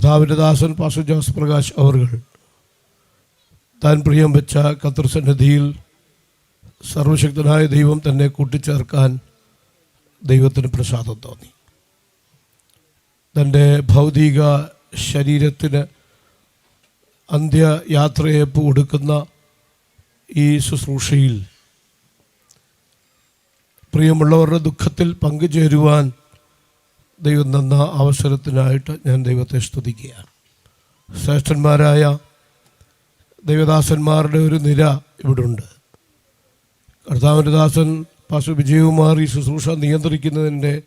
കർത്താവിന്റെ ദാസൻ പാസ്റ്റർ ജോസ് പ്രകാശ് അവർകൾ. താൻ പ്രിയം വെച്ച കത്തൃസന്നിധിയിൽ സർവശക്തനായ ദൈവം തന്നെ കൂട്ടിച്ചേർക്കാൻ ദൈവത്തിന് പ്രസാദം തോന്നി. തന്റെ ഭൗതിക ശരീരത്തിന് അന്ത്യയാത്രയേപ്പ് കൊടുക്കുന്ന ഈ ശുശ്രൂഷയിൽ പ്രിയമുള്ളവരുടെ ദുഃഖത്തിൽ പങ്കുചേരുവാൻ ദൈവം തന്ന അവസരത്തിനായിട്ട് ഞാൻ ദൈവത്തെ സ്തുതിക്കുകയാണ്. ശ്രേഷ്ഠന്മാരായ ദൈവദാസന്മാരുടെ ഒരു നിര ഇവിടുണ്ട്. കർത്താവിന്റെ ദാസൻ പശു വിജയകുമാർ ഈ ശുശ്രൂഷ നിയന്ത്രിക്കുന്നതിന്റെ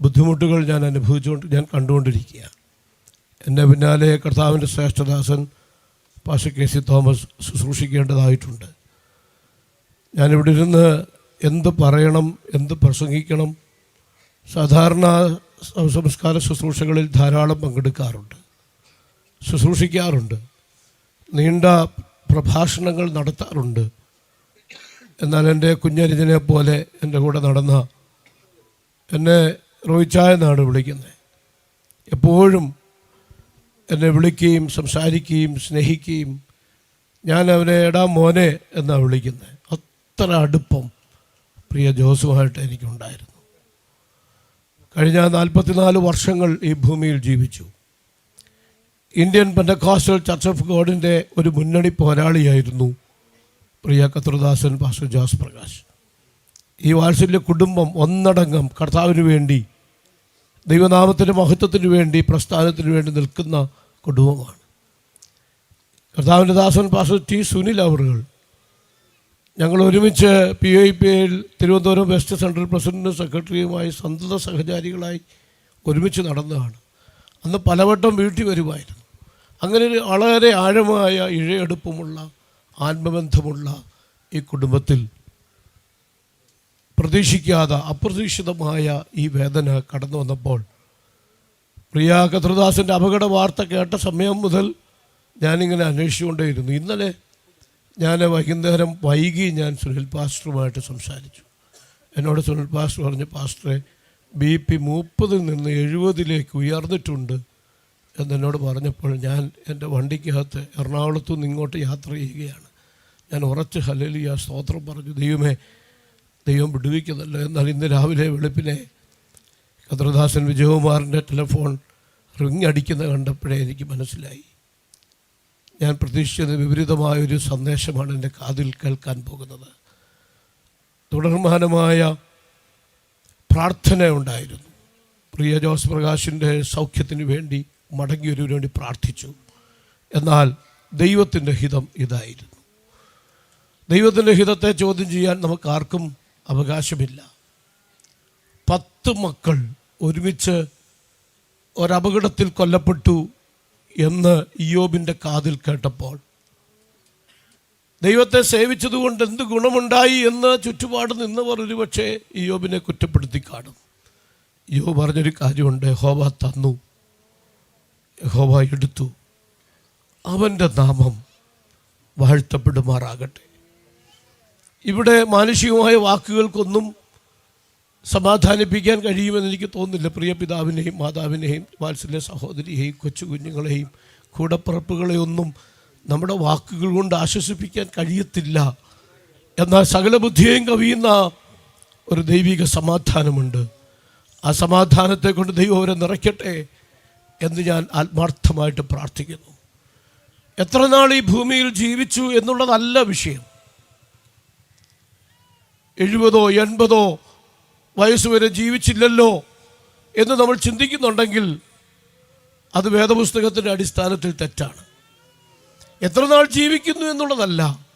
ബുദ്ധിമുട്ടുകൾ ഞാൻ അനുഭവിച്ചുകൊണ്ട് ഞാൻ കണ്ടുകൊണ്ടിരിക്കുകയാണ്. എന്റെ പിന്നാലെ കർത്താവിന്റെ ശ്രേഷ്ഠദാസൻ പാശു കെ സി തോമസ് ശുശ്രൂഷിക്കേണ്ടതായിട്ടുണ്ട്. ഞാനിവിടെ ഇരുന്ന് എന്ത് പറയണം എന്ത് പ്രസംഗിക്കണം സാധാരണ സംസ്കാര ശുശ്രൂഷകളിൽ ധാരാളം പങ്കെടുക്കാറുണ്ട്. ശുശ്രൂഷിക്കാറുണ്ട്. നീണ്ട പ്രഭാഷണങ്ങൾ നടത്താറുണ്ട്. എന്നാൽ എന്റെ കുഞ്ഞരിതിനെ പോലെ എന്റെ കൂടെ നടന്ന എന്നെ റോയിച്ചായ എന്നാണ് വിളിക്കുന്നത്. എപ്പോഴും എന്നെ വിളിക്കുകയും സംസാരിക്കുകയും സ്നേഹിക്കുകയും ഞാൻ അവനെ എടാ മോനെ എന്നാണ് വിളിക്കുന്നത്. അത്ര അടുപ്പം പ്രിയ ജോസുമായിട്ട് എനിക്കുണ്ടായിരുന്നു. കഴിഞ്ഞ നാൽപ്പത്തിനാല് വർഷങ്ങൾ ഈ ഭൂമിയിൽ ജീവിച്ചു. ഇന്ത്യൻ പെൻഡകാസ്റ്റൽ ചർച്ച് ഓഫ് ഗോഡിന്റെ ഒരു മുന്നണി പോരാളിയായിരുന്നു പ്രിയ കത്രദാസൻ പാസ്റ്റർ ജോസ് പ്രകാശ്. ഈ വാത്സല്യ കുടുംബം ഒന്നടങ്കം കർത്താവിന് വേണ്ടി ദൈവനാമത്തിന്റെ മഹത്വത്തിന് വേണ്ടി പ്രസ്ഥാനത്തിന് വേണ്ടി നിൽക്കുന്ന കുടുംബമാണ്. കർത്താവിന്റെ ദാസൻ പാസ്റ്റർ ടി സുനിൽ അവറുകൾ ഞങ്ങൾ ഒരുമിച്ച് പി ഐ പി ഐയിൽ തിരുവനന്തപുരം വെസ്റ്റ് സെൻട്രൽ പ്രസിഡന്റും സെക്രട്ടറിയുമായി സന്തത സഹചാരികളായി ഒരുമിച്ച് നടന്നതാണ്. അന്ന് പലവട്ടം വീട്ടിൽ വരുമായിരുന്നു. അങ്ങനെ ഒരു വളരെ ആഴമായ ഇഴയെടുപ്പുമുള്ള ആത്മബന്ധമുള്ള ഈ കുടുംബത്തിൽ പ്രതീക്ഷിക്കാതെ അപ്രതീക്ഷിതമായ ഈ വേദന കടന്നു വന്നപ്പോൾ പ്രിയ കത്രദാസിന്റെ അപകട വാർത്ത കേട്ട സമയം മുതൽ ഞാനിങ്ങനെ അന്വേഷിച്ചുകൊണ്ടേയിരുന്നു. ഇന്നലെ ഞാൻ വൈകുന്നേരം വൈകി ഞാൻ സുനിൽ പാസ്റ്ററുമായിട്ട് സംസാരിച്ചു. എന്നോട് സുനിൽ പാസ്റ്റർ പറഞ്ഞു പാസ്റ്ററെ ബി പി മുപ്പതിൽ നിന്ന് എഴുപതിലേക്ക് ഉയർന്നിട്ടുണ്ട്. എന്നെന്നോട് പറഞ്ഞപ്പോൾ ഞാൻ എന്റെ വണ്ടിക്കകത്ത് എറണാകുളത്തു നിന്ന് ഇങ്ങോട്ട് യാത്ര ചെയ്യുകയാണ്. ഞാൻ ഉറച്ച് ഹലലിയ സ്തോത്രം പറഞ്ഞു ദൈവമേ ദൈവം വിടുവിക്കുന്നല്ലോ. എന്നാൽ ഇന്ന് രാവിലെ വെളുപ്പിനെ കദ്രദാസൻ വിജയകുമാറിന്റെ ടെലിഫോൺ റിങ് അടിക്കുന്ന കണ്ടപ്പോഴേ എനിക്ക് മനസ്സിലായി. ഞാൻ പ്രതീക്ഷിച്ചത് വിപരീതമായൊരു സന്ദേശമാണ് എന്റെ കാതിൽ കേൾക്കാൻ പോകുന്നത്. തുടർമാനമായ പ്രാർത്ഥന ഉണ്ടായിരുന്നു. പ്രിയ ജോസ് പ്രകാശിന്റെ സൗഖ്യത്തിന് വേണ്ടി മടങ്ങിയൊരുവിന് വേണ്ടി പ്രാർത്ഥിച്ചു. എന്നാൽ ദൈവത്തിന്റെ ഹിതം ഇതായിരുന്നു. ദൈവത്തിന്റെ ഹിതത്തെ ചോദ്യം ചെയ്യാൻ നമുക്ക് ആർക്കും അവകാശമില്ല. പത്ത് മക്കൾ ഒരുമിച്ച് ഒരപകടത്തിൽ കൊല്ലപ്പെട്ടു. എന്ന് ഇയോബിന്റെ കാതിൽ കേട്ടപ്പോൾ. ദൈവത്തെ സേവിച്ചതുകൊണ്ട് എന്ത് ഗുണമുണ്ടായി എന്ന് ചുറ്റുപാട് നിന്നവർ ഒരുപക്ഷെ ഇയോബിനെ കുറ്റപ്പെടുത്തി കാണും. യോ പറഞ്ഞൊരു കാര്യമുണ്ട് ഹോബ തന്നു. ഹോബ എടുത്തു. അവന്റെ നാമം വാഴ്ത്തപ്പെടുമാറാകട്ടെ. ഇവിടെ മാനുഷികമായ വാക്കുകൾക്കൊന്നും സമാധാനിപ്പിക്കാൻ കഴിയുമെന്ന് എനിക്ക് തോന്നുന്നില്ല. പ്രിയ പിതാവിനെയും മാതാവിനെയും വാത്സല്യ സഹോദരിയെയും കൊച്ചു കുഞ്ഞുങ്ങളെയും കൂടപ്പിറപ്പുകളെയൊന്നും നമ്മുടെ വാക്കുകൾ കൊണ്ട് ആശ്വസിപ്പിക്കാൻ കഴിയത്തില്ല. എന്നാൽ സകല ബുദ്ധിയെയും കവിയുന്ന ഒരു ദൈവിക സമാധാനമുണ്ട്. ആ സമാധാനത്തെ കൊണ്ട് ദൈവം അവരെ നിറയ്ക്കട്ടെ എന്ന് ഞാൻ ആത്മാർത്ഥമായിട്ട് പ്രാർത്ഥിക്കുന്നു. എത്ര നാൾ ഈ ഭൂമിയിൽ ജീവിച്ചു എന്നുള്ളതല്ല വിഷയം. എഴുപതോ എൺപതോ വയസ്സ് വരെ ജീവിച്ചില്ലല്ലോ എന്ന് നമ്മൾ ചിന്തിക്കുന്നുണ്ടെങ്കിൽ അത് വേദപുസ്തകത്തിന്റെ അടിസ്ഥാനത്തിൽ തെറ്റാണ്. എത്ര നാൾ ജീവിക്കുന്നു എന്നുള്ളതല്ല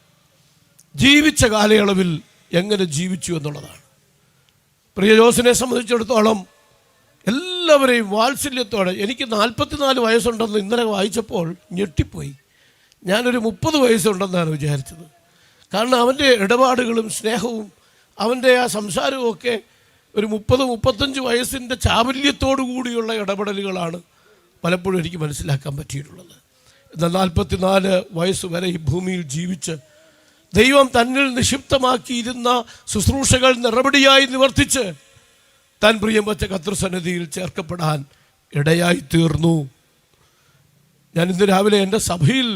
ജീവിച്ച കാലയളവിൽ എങ്ങനെ ജീവിച്ചു എന്നുള്ളതാണ്. പ്രിയ ജോസിനെ സംബന്ധിച്ചിടത്തോളം എല്ലാവരെയും വാത്സല്യത്തോടെ എനിക്ക് നാൽപ്പത്തിനാല് വയസ്സുണ്ടെന്ന് ഇന്നലെ വായിച്ചപ്പോൾ ഞെട്ടിപ്പോയി. ഞാനൊരു മുപ്പത് വയസ്സുണ്ടെന്നാണ് വിചാരിച്ചത്. കാരണം അവന്റെ ഇടപാടുകളും സ്നേഹവും അവന്റെ ആ സംസാരവും ഒക്കെ ഒരു മുപ്പത് മുപ്പത്തഞ്ച് വയസ്സിന്റെ ചാബല്യത്തോടു കൂടിയുള്ള ഇടപെടലുകളാണ് പലപ്പോഴും എനിക്ക് മനസ്സിലാക്കാൻ പറ്റിയിട്ടുള്ളത്. എന്നാൽ നാൽപ്പത്തിനാല് വയസ്സ് വരെ ഈ ഭൂമിയിൽ ജീവിച്ച് ദൈവം തന്നിൽ നിക്ഷിപ്തമാക്കിയിരുന്ന ശുശ്രൂഷകൾ നിറപടിയായി നിവർത്തിച്ച് താൻ പ്രിയം വച്ച ചേർക്കപ്പെടാൻ ഇടയായി തീർന്നു. ഞാൻ ഇന്ന് രാവിലെ എന്റെ സഭയിൽ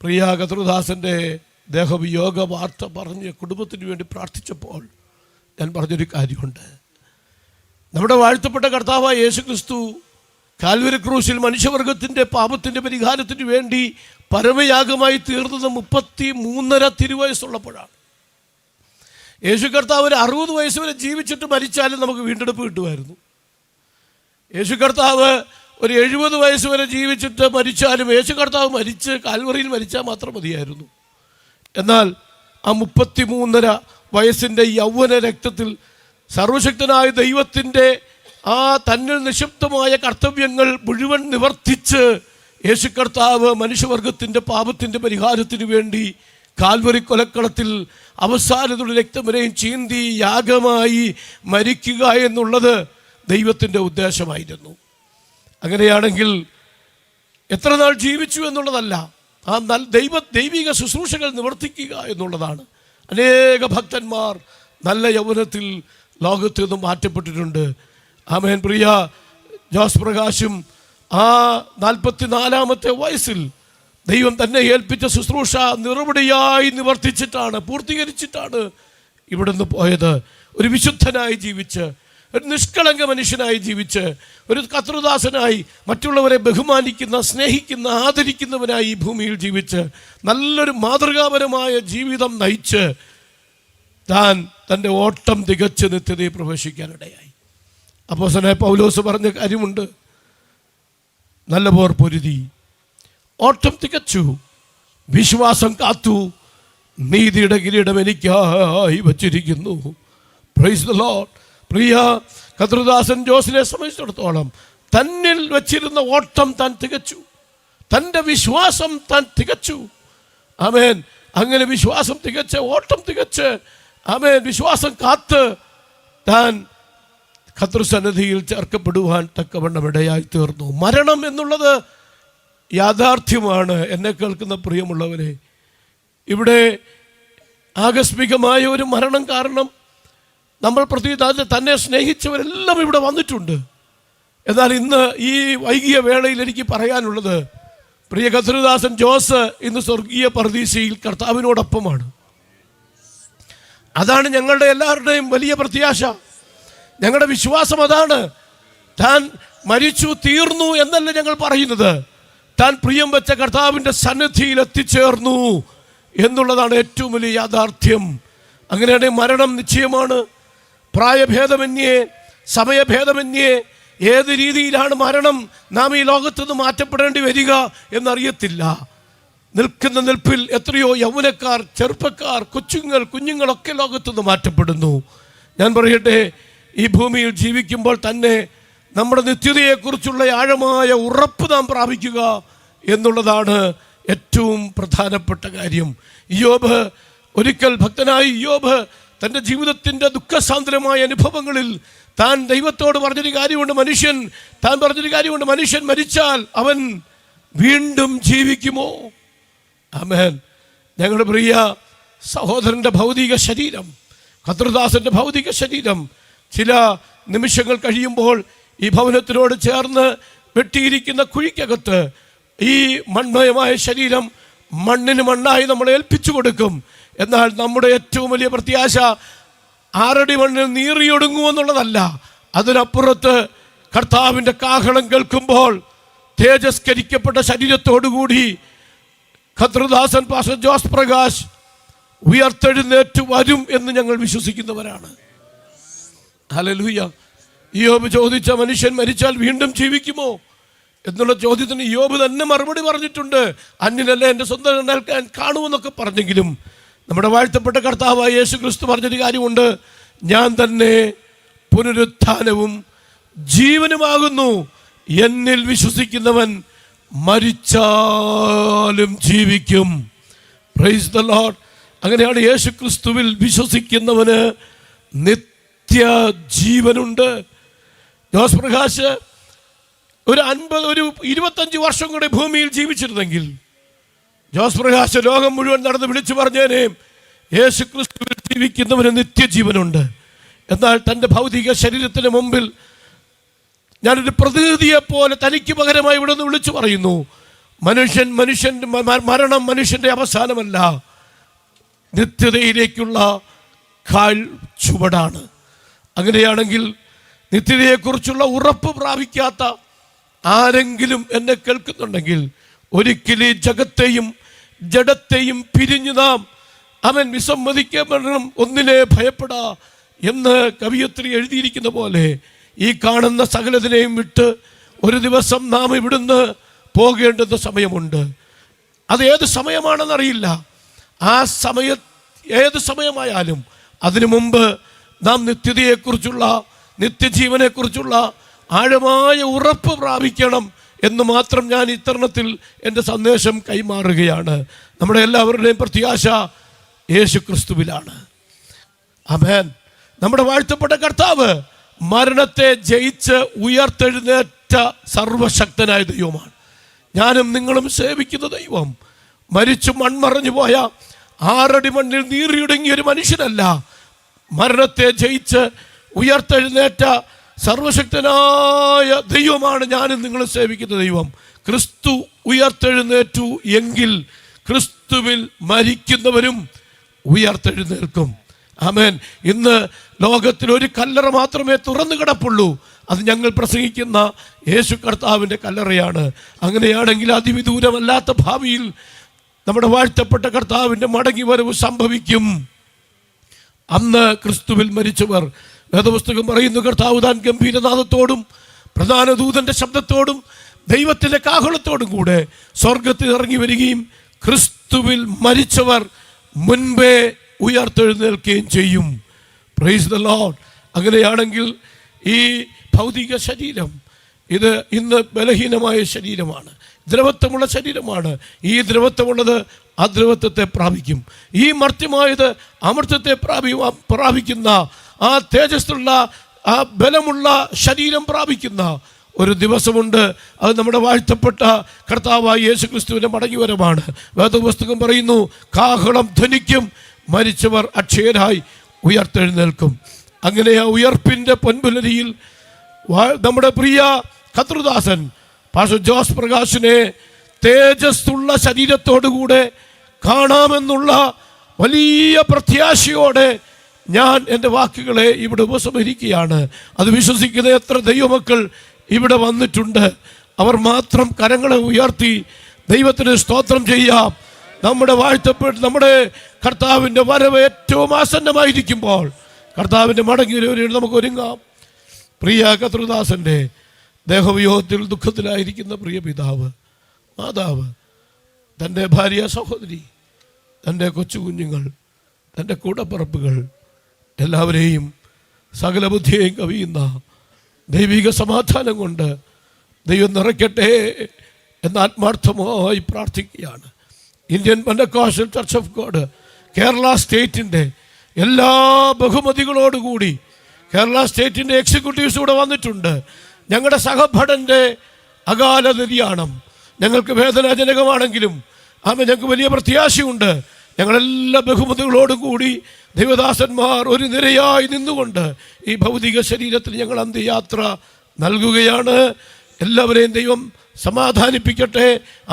പ്രിയ കത്രുദാസന്റെ ദേഹവിയോഗ വാർത്ത പറഞ്ഞ് കുടുംബത്തിന് വേണ്ടി പ്രാർത്ഥിച്ചപ്പോൾ ഞാൻ പറഞ്ഞൊരു കാര്യമുണ്ട്. നമ്മുടെ വാഴ്ത്തപ്പെട്ട കർത്താവായ യേശു ക്രിസ്തു കാൽവരി ക്രൂശിൽ മനുഷ്യവർഗത്തിന്റെ പാപത്തിന്റെ പരിഹാരത്തിന് വേണ്ടി പരമയാഗമായി തീർന്നത് മുപ്പത്തി മൂന്നര തിരുവയസ്സുള്ളപ്പോഴാണ്. യേശു കർത്താവ് ഒരു അറുപത് വയസ്സ് വരെ ജീവിച്ചിട്ട് മരിച്ചാലും നമുക്ക് വീണ്ടെടുപ്പ് കിട്ടുമായിരുന്നു. യേശു കർത്താവ് ഒരു എഴുപത് വയസ്സ് വരെ ജീവിച്ചിട്ട് മരിച്ചാലും യേശു കർത്താവ് മരിച്ച് കാൽവറിയിൽ മരിച്ചാൽ മാത്രം മതിയായിരുന്നു. എന്നാൽ ആ മുപ്പത്തി മൂന്നര വയസ്സിന്റെ യൗവന രക്തത്തിൽ സർവശക്തനായ ദൈവത്തിന്റെ ആ തന്നിൽ നിക്ഷിപ്തമായ കർത്തവ്യങ്ങൾ മുഴുവൻ നിവർത്തിച്ച് യേശു കർത്താവ് മനുഷ്യവർഗത്തിന്റെ പാപത്തിന്റെ പരിഹാരത്തിന് വേണ്ടി കാൽവറി കൊലക്കളത്തിൽ അവസാനത്തോടെ രക്തം വരെയും ചീന്തി യാഗമായി മരിക്കുക എന്നുള്ളത് ദൈവത്തിന്റെ ഉദ്ദേശമായിരുന്നു. അങ്ങനെയാണെങ്കിൽ എത്ര നാൾ ജീവിച്ചു എന്നുള്ളതല്ല ആ ദൈവ ദൈവിക ശുശ്രൂഷകൾ നിവർത്തിക്കുക എന്നുള്ളതാണ്. അനേക ഭക്തന്മാർ നല്ല യൗവനത്തിൽ ലോകത്ത് നിന്നും മാറ്റപ്പെട്ടിട്ടുണ്ട്. ആമേൻ. പ്രിയ ജോസ് പ്രകാശും ആ നാൽപ്പത്തി നാലാമത്തെ വയസ്സിൽ ദൈവം തന്നെ ഏൽപ്പിച്ച ശുശ്രൂഷ നിറവടിയായി നിവർത്തിച്ചിട്ടാണ് പൂർത്തീകരിച്ചിട്ടാണ് ഇവിടുന്ന് പോയത്. ഒരു വിശുദ്ധനായി ജീവിച്ച് ഒരു നിഷ്കളങ്ക മനുഷ്യനായി ജീവിച്ച് ഒരു കത്രുദാസനായി മറ്റുള്ളവരെ ബഹുമാനിക്കുന്ന സ്നേഹിക്കുന്ന ആദരിക്കുന്നവനായി ഈ ഭൂമിയിൽ ജീവിച്ച് നല്ലൊരു മാതൃകാപരമായ ജീവിതം നയിച്ച് താൻ തന്റെ ഓട്ടം തികച്ച് നിത്യതയെ പ്രവേശിക്കാനിടയായി. അപ്പോൾ സന പൗലോസ് പറഞ്ഞ കാര്യമുണ്ട്. നല്ല പോർ പൊരുതി. ഓട്ടം തികച്ചു. വിശ്വാസം കാത്തു. നീതിയുടെ കിരീടം എനിക്കായി വച്ചിരിക്കുന്നു. പ്രൈസ് ദ ലോർഡ് പ്രിയ കതൃദാസൻ ജോസിനെ സംബന്ധിച്ചിടത്തോളം തന്നിൽ വച്ചിരുന്ന ഓട്ടം താൻ തികച്ചു. തന്റെ വിശ്വാസം താൻ തികച്ചു. ആമേൻ. അങ്ങനെ വിശ്വാസം തികച്ച് ഓട്ടം തികച്ച് ആമേൻ. വിശ്വാസം കാത്ത് താൻ ഖത്രുസന്നിധിയിൽ ചേർക്കപ്പെടുവാൻ തക്കവണ്ണം ഇടയായി തീർന്നു മരണം എന്നുള്ളത് യാഥാർത്ഥ്യമാണ്. എന്നെ കേൾക്കുന്ന പ്രിയമുള്ളവരെ ഇവിടെ ആകസ്മികമായ ഒരു മരണം കാരണം നമ്മൾ പ്രതി തന്നെ സ്നേഹിച്ചവരെല്ലാം ഇവിടെ വന്നിട്ടുണ്ട്. എന്നാൽ ഇന്ന് ഈ വൈകിയ വേളയിൽ എനിക്ക് പറയാനുള്ളത് പ്രിയ കത്രുദാസൻ ജോസ് ഇന്ന് സ്വർഗീയ പ്രതീക്ഷയിൽ കർത്താവിനോടൊപ്പമാണ്. അതാണ് ഞങ്ങളുടെ എല്ലാവരുടെയും വലിയ പ്രത്യാശ. ഞങ്ങളുടെ വിശ്വാസം അതാണ്. താൻ മരിച്ചു തീർന്നു എന്നല്ല ഞങ്ങൾ പറയുന്നത്. താൻ പ്രിയം വെച്ച കർത്താവിന്റെ സന്നിധിയിൽ എത്തിച്ചേർന്നു എന്നുള്ളതാണ് ഏറ്റവും വലിയ യാഥാർത്ഥ്യം. അങ്ങനെയാണെങ്കിൽ മരണം നിശ്ചയമാണ്. പ്രായഭേദമന്യേ സമയഭേദമന്യേ ഏത് രീതിയിലാണ് മരണം നാം ഈ ലോകത്തുനിന്ന് മാറ്റപ്പെടേണ്ടി വരിക എന്നറിയത്തില്ല. നിൽക്കുന്ന നിൽപ്പിൽ എത്രയോ യൗവനക്കാർ ചെറുപ്പക്കാർ കൊച്ചുങ്ങൾ കുഞ്ഞുങ്ങളൊക്കെ ലോകത്തുനിന്ന് മാറ്റപ്പെടുന്നു. ഞാൻ പറയട്ടെ ഈ ഭൂമിയിൽ ജീവിക്കുമ്പോൾ തന്നെ നമ്മുടെ നിത്യതയെക്കുറിച്ചുള്ള ആഴമായ ഉറപ്പ് നാം പ്രാപിക്കുക എന്നുള്ളതാണ് ഏറ്റവും പ്രധാനപ്പെട്ട കാര്യം. യോബ് ഒരിക്കൽ ഭക്തനായി യോബ് തന്റെ ജീവിതത്തിന്റെ ദുഃഖസാന്ദ്രമായ അനുഭവങ്ങളിൽ താൻ ദൈവത്തോട് പറഞ്ഞൊരു കാര്യമുണ്ട് മനുഷ്യൻ താൻ പറഞ്ഞൊരു കാര്യമുണ്ട് മനുഷ്യൻ മരിച്ചാൽ അവൻ വീണ്ടും ജീവിക്കുമോ? അമേൻ ഞങ്ങളുടെ പ്രിയ സഹോദരന്റെ ഭൗതിക ശരീരം ഖത്രുദാസന്റെ ഭൗതിക ശരീരം ചില നിമിഷങ്ങൾ കഴിയുമ്പോൾ ഈ ഭവനത്തിനോട് ചേർന്ന് വെട്ടിയിരിക്കുന്ന കുഴിക്കകത്ത് ഈ മൺമയമായ ശരീരം മണ്ണിന് മണ്ണായി നമ്മൾ ഏൽപ്പിച്ചു കൊടുക്കും. എന്നാൽ നമ്മുടെ ഏറ്റവും വലിയ പ്രത്യാശ ആറടി മണ്ണിൽ നീറിയൊടുങ്ങുമെന്നുള്ളതല്ല. അതിനപ്പുറത്ത് കർത്താവിന്റെ കാഹളം കേൾക്കുമ്പോൾ തേജസ്കരിക്കപ്പെട്ട ശരീരത്തോടുകൂടി ഖദ്രദാസൻ പാസ ജോസ് പ്രകാശ് ഉയർത്തെഴുന്നേറ്റ് വരും എന്ന് ഞങ്ങൾ വിശ്വസിക്കുന്നവരാണ്. ഹലലൂയ യോബ് ചോദിച്ച മനുഷ്യൻ മരിച്ചാൽ വീണ്ടും ജീവിക്കുമോ? എന്നുള്ള ചോദ്യത്തിന് യോബ് തന്നെ മറുപടി പറഞ്ഞിട്ടുണ്ട്. അന്യനല്ല എന്റെ സ്വന്തം കാണുമെന്നൊക്കെ പറഞ്ഞെങ്കിലും നമ്മുടെ വാഴ്ത്തപ്പെട്ട കർത്താവായ യേശു ക്രിസ്തു പറഞ്ഞൊരു കാര്യമുണ്ട്. ഞാൻ തന്നെ പുനരുത്ഥാനവും ജീവനുമാകുന്നു. എന്നിൽ വിശ്വസിക്കുന്നവൻ മരിച്ചാലും ജീവിക്കും. പ്രൈസ് ദ ലോഡ് അങ്ങനെയാണ് യേശു ക്രിസ്തുവിൽ വിശ്വസിക്കുന്നവന് നിത്യ ജീവനുണ്ട് ജോസ് പ്രകാശ് ഒരു അൻപത് ഒരു ഇരുപത്തഞ്ച് വർഷം കൂടെ ഭൂമിയിൽ ജീവിച്ചിരുന്നെങ്കിൽ ജോസ് പ്രകാശ് ലോകം മുഴുവൻ നടന്ന് വിളിച്ചു പറഞ്ഞേനേയും യേശു ക്രിസ്തുവിൽ ജീവിക്കുന്നവന് നിത്യജീവനുണ്ട്. എന്നാൽ തന്റെ ഭൗതിക ശരീരത്തിന് മുമ്പിൽ ഞാനൊരു പ്രതിനിധിയെ പോലെ തനിക്ക് പകരമായി ഇവിടെ നിന്ന് വിളിച്ചു പറയുന്നു. മനുഷ്യൻ മനുഷ്യന്റെ മരണം മനുഷ്യന്റെ അവസാനമല്ല. നിത്യതയിലേക്കുള്ള കാൽ ചുവടാണ്. അങ്ങനെയാണെങ്കിൽ നിത്യതയെക്കുറിച്ചുള്ള ഉറപ്പ് പ്രാപിക്കാത്ത ആരെങ്കിലും എന്നെ കേൾക്കുന്നുണ്ടെങ്കിൽ ഒരിക്കലും ജഗത്തെയും ജഡത്തെയും പിരിഞ്ഞു നാം അവൻ വിസമ്മതിക്കപ്പെടണം ഒന്നിനെ ഭയപ്പെടാ എന്ന് കവിയത്രി എഴുതിയിരിക്കുന്ന പോലെ ഈ കാണുന്ന സകലതിനെയും വിട്ട് ഒരു ദിവസം നാം ഇവിടുന്ന് പോകേണ്ടുന്ന സമയമുണ്ട്. അത് ഏത് സമയമാണെന്നറിയില്ല. ആ സമയ ഏത് സമയമായാലും അതിനു മുമ്പ് നാം നിത്യതയെക്കുറിച്ചുള്ള നിത്യജീവനെക്കുറിച്ചുള്ള ആഴമായ ഉറപ്പ് പ്രാപിക്കണം എന്ന് മാത്രം ഞാൻ ഇത്തരണത്തിൽ എന്റെ സന്ദേശം കൈമാറുകയാണ്. നമ്മുടെ എല്ലാവരുടെയും പ്രത്യാശ യേശു ക്രിസ്തുവിലാണ് അമേൻ നമ്മുടെ വാഴ്ത്തപ്പെട്ട കർത്താവ് മരണത്തെ ജയിച്ച് ഉയർത്തെഴുന്നേറ്റ സർവശക്തനായ ദൈവമാണ്. ഞാനും നിങ്ങളും സേവിക്കുന്ന ദൈവം. മരിച്ചു മൺമറഞ്ഞു പോയ ആറടി മണ്ണിൽ നീറിയിടുങ്ങിയ ഒരു മനുഷ്യനല്ല. മരണത്തെ ജയിച്ച് ഉയർത്തെഴുന്നേറ്റ സർവശക്തനായ ദൈവമാണ് ഞാനും നിങ്ങൾ സേവിക്കുന്ന ദൈവം. ക്രിസ്തു ഉയർത്തെഴുന്നേറ്റു എങ്കിൽ ക്രിസ്തുവിൽ മരിക്കുന്നവരും ഉയർത്തെഴുന്നേൽക്കും. ആമേൻ. ഇന്ന് ലോകത്തിൽ ഒരു കല്ലറ മാത്രമേ തുറന്നു കിടപ്പുള്ളൂ. അത് ഞങ്ങൾ പ്രസംഗിക്കുന്ന യേശു കർത്താവിന്റെ കല്ലറയാണ്. അങ്ങനെയാണെങ്കിൽ അതിവിദൂരമല്ലാത്ത ഭാവിയിൽ നമ്മുടെ വാഴ്ത്തപ്പെട്ട കർത്താവിന്റെ മടങ്ങി വരവ് സംഭവിക്കും. അന്ന് ക്രിസ്തുവിൽ മരിച്ചവർ വേദപുസ്തകം പറയുന്നു കർത്താവ് താൻ ഗംഭീരനാഥത്തോടും പ്രധാന ദൂതന്റെ ശബ്ദത്തോടും ദൈവത്തിന്റെ കാഹളത്തോടും കൂടെ സ്വർഗത്തിൽ ഇറങ്ങി വരികയും ക്രിസ്തുവിൽ മരിച്ചവർ മുൻപേ ഉയർത്തെഴുന്നേൽക്കുകയും ചെയ്യും. പ്രൈസ് ദ ലോഡ് അങ്ങനെയാണെങ്കിൽ ഈ ഭൗതിക ശരീരം ഇത് ഇന്ന് ബലഹീനമായ ശരീരമാണ് ദ്രവത്വമുള്ള ശരീരമാണ്. ഈ ദ്രവത്വമുള്ളത് അദ്രവത്വത്തെ പ്രാപിക്കും. ഈ മർത്യമായത് അമൃത്വത്തെ പ്രാപി പ്രാപിക്കുന്ന ആ തേജസ്സുള്ള ആ ബലമുള്ള ശരീരം പ്രാപിക്കുന്ന ഒരു ദിവസമുണ്ട്. അത് നമ്മുടെ വാഴ്ത്തപ്പെട്ട കർത്താവായ യേശു ക്രിസ്തുവിന്റെ മടങ്ങിവരമാണ് വേദപുസ്തകം പറയുന്നു കാഹളം ധനിക്കും മരിച്ചവർ അക്ഷയരായി ഉയർത്തെഴുന്നേൽക്കും. അങ്ങനെ ആ ഉയർപ്പിന്റെ പൊൻപുലരിയിൽ നമ്മുടെ പ്രിയ കത്രുദാസൻ പാഷ ജോസ് പ്രകാശിനെ തേജസ്സുള്ള ശരീരത്തോടുകൂടെ കാണാമെന്നുള്ള വലിയ പ്രത്യാശയോടെ ഞാൻ എന്റെ വാക്കുകളെ ഇവിടെ ഉപസംഹരിക്കുകയാണ്. അത് വിശ്വസിക്കുന്ന എത്ര ദൈവമക്കൾ ഇവിടെ വന്നിട്ടുണ്ട്. അവർ മാത്രം കരങ്ങളെ ഉയർത്തി ദൈവത്തിന് സ്തോത്രം ചെയ്യാം നമ്മുടെ വാഴ്ത്തപ്പെട്ട് നമ്മുടെ കർത്താവിന്റെ വരവ് ഏറ്റവും ആസന്നമായിരിക്കുമ്പോൾ കർത്താവിന്റെ മടങ്ങി വരവിന് നമുക്ക് ഒരുങ്ങാം. പ്രിയ കത്രുദാസന്റെ ദേഹവിയോഗത്തിൽ ദുഃഖത്തിലായിരിക്കുന്ന പ്രിയ പിതാവ് മാതാവ് തന്റെ ഭാര്യ സഹോദരി തന്റെ കൊച്ചു കുഞ്ഞുങ്ങൾ തന്റെ കൂടപ്പറപ്പുകൾ എല്ലാവരെയും സകല ബുദ്ധിയെയും കവിയുന്ന ദൈവിക സമാധാനം കൊണ്ട് ദൈവം നിറയ്ക്കട്ടെ എന്ന് ആത്മാർത്ഥമായി പ്രാർത്ഥിക്കുകയാണ്. Indian Pentecostal church of God Kerala സ്റ്റേറ്റിന്റെ എല്ലാ ബഹുമതികളോടുകൂടി കേരള സ്റ്റേറ്റിന്റെ എക്സിക്യൂട്ടീവ്സ് ഇവിടെ വന്നിട്ടുണ്ട്. ഞങ്ങളുടെ സഹഭടന്റെ അകാല നിര്യാണം ഞങ്ങൾക്ക് വേദനാജനകമാണെങ്കിലും ആമ ഞങ്ങൾക്ക് വലിയ പ്രത്യാശയുണ്ട്. ഞങ്ങളെല്ലാ ബഹുമതികളോടും കൂടി ദൈവദാസന്മാർ ഒരു നിരയായി നിന്നുകൊണ്ട് ഈ ഭൗതിക ശരീരത്തിൽ ഞങ്ങൾ അന്ത്യയാത്ര നൽകുകയാണ്. എല്ലാവരെയും ദൈവം സമാധാനിപ്പിക്കട്ടെ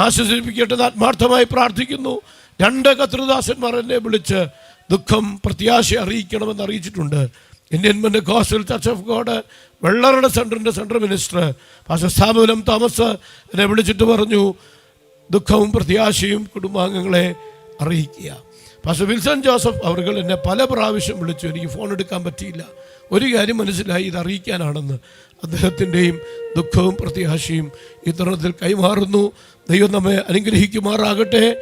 ആശ്വസിപ്പിക്കട്ടെ എന്ന് ആത്മാർത്ഥമായി പ്രാർത്ഥിക്കുന്നു. രണ്ട് കത്രുദാസന്മാർ എന്നെ വിളിച്ച് ദുഃഖം പ്രത്യാശ അറിയിക്കണമെന്ന് അറിയിച്ചിട്ടുണ്ട്. Indian Pentecostal church of God വെള്ളറുടെ സെന്ററിന്റെ central minister pastor Samuel Thomas എന്നെ വിളിച്ചിട്ട് പറഞ്ഞു ദുഃഖവും പ്രത്യാശയും കുടുംബാംഗങ്ങളെ അറിയിക്കുക. പക്ഷേ വിൽസൺ ജോസഫ് അവർ എന്നെ പല പ്രാവശ്യം വിളിച്ചു. എനിക്ക് ഫോൺ എടുക്കാൻ പറ്റിയില്ല. ഒരു കാര്യം മനസ്സിലായി ഇത് അറിയിക്കാനാണെന്ന്. അദ്ദേഹത്തിന്റെയും ദുഃഖവും പ്രത്യാശയും ഇത്തരത്തിൽ കൈമാറുന്നു. ദൈവം നമ്മെ അനുഗ്രഹിക്കുമാറാകട്ടെ.